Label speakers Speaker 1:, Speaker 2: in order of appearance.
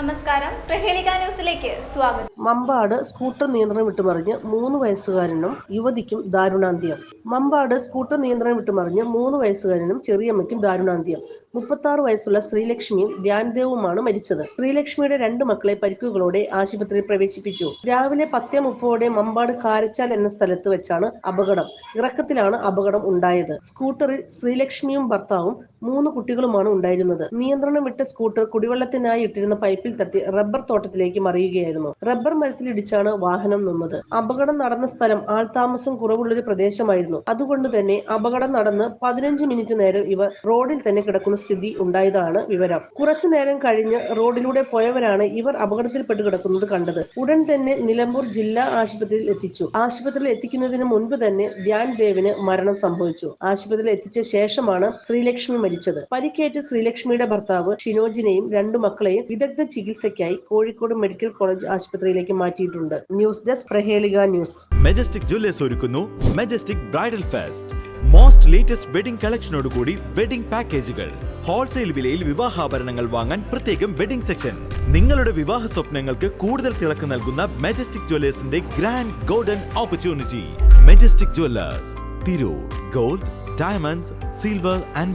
Speaker 1: നമസ്കാരം. പ്രഹേളിക ന്യൂസിലേക്ക് സ്വാഗതം.
Speaker 2: മമ്പാട് സ്കൂട്ടർ നിയന്ത്രണം വിട്ടുമറിഞ്ഞ് മൂന്ന് വയസ്സുകാരനും യുവതിക്കും ദാരുണാന്ത്യം. മമ്പാട് സ്കൂട്ടർ നിയന്ത്രണം വിട്ടുമറിഞ്ഞ് മൂന്ന് വയസ്സുകാരനും ചെറിയമ്മയ്ക്കും ദാരുണാന്ത്യം. മുപ്പത്തി ആറ് വയസ്സുള്ള ശ്രീലക്ഷ്മിയും ധ്യാൻദേവുമാണ് മരിച്ചത്. ശ്രീലക്ഷ്മിയുടെ രണ്ട് മക്കളെ പരിക്കുകളോടെ ആശുപത്രിയിൽ പ്രവേശിപ്പിച്ചു. രാവിലെ പത്തേ മുപ്പതോടെ മമ്പാട് കാരച്ചാൽ എന്ന സ്ഥലത്ത് വെച്ചാണ് അപകടം. ഇറക്കത്തിലാണ് അപകടം ഉണ്ടായത്. സ്കൂട്ടറിൽ ശ്രീലക്ഷ്മിയും ഭർത്താവും മൂന്ന് കുട്ടികളുമാണ് ഉണ്ടായിരുന്നത്. നിയന്ത്രണം വിട്ട സ്കൂട്ടർ കുടിവെള്ളത്തിനായി ഇട്ടിരുന്ന പൈപ്പിൽ തട്ടി റബ്ബർ തോട്ടത്തിലേക്ക് മറിയുകയായിരുന്നു. റബ്ബർ മരത്തിലിടിച്ചാണ് വാഹനം നിന്നത്. അപകടം നടന്ന സ്ഥലം ആൾതാമസം കുറവുള്ളൊരു പ്രദേശമായിരുന്നു. അതുകൊണ്ട് തന്നെ അപകടം നടന്ന് പതിനഞ്ച് മിനിറ്റ് നേരം ഇവർ റോഡിൽ തന്നെ കിടക്കുന്ന സ്ഥിതി ഉണ്ടായതാണ് വിവരം. കുറച്ചു നേരം കഴിഞ്ഞ് റോഡിലൂടെ പോയവരാണ് ഇവർ അപകടത്തിൽപ്പെട്ട് കിടക്കുന്നത് കണ്ടത്. ഉടൻ തന്നെ നിലമ്പൂർ ജില്ലാ ആശുപത്രിയിൽ എത്തിച്ചു. ആശുപത്രിയിൽ എത്തിക്കുന്നതിന് മുൻപ് തന്നെ ധ്യാൻ ദേവിന് മരണം സംഭവിച്ചു. ആശുപത്രിയിൽ എത്തിച്ച ശേഷമാണ് ശ്രീലക്ഷ്മി മരിച്ചത്. പരിക്കേറ്റ് ശ്രീലക്ഷ്മിയുടെ ഭർത്താവ് ഷിനോജിനെയും രണ്ടു മക്കളെയും വിദഗ്ധ ചികിത്സയ്ക്കായി കോഴിക്കോട് മെഡിക്കൽ കോളേജ് ആശുപത്രിയിലേക്ക് മാറ്റിയിട്ടുണ്ട്. News desk Prahelika news.
Speaker 3: Majestic Jewellers ഒരുക്കുന്നു. Majestic bridal fest most latest wedding കളക്ഷനോട് കൂടി വെഡിംഗ് പാക്കേജുകൾ ഹോൾസെയിൽ വിലയിൽ വിവാഹാഭരണങ്ങൾ വാങ്ങാൻ പ്രത്യേകം വെഡിംഗ് സെക്ഷൻ നിങ്ങളുടെ വിവാഹ സ്വപ്നങ്ങൾക്ക് കൂടുതൽ തിളക്കം നൽകുന്ന Majestic ജ്വല്ലേഴ്സിന്റെ grand golden opportunity Majestic Jewellers Tirur gold diamonds silver and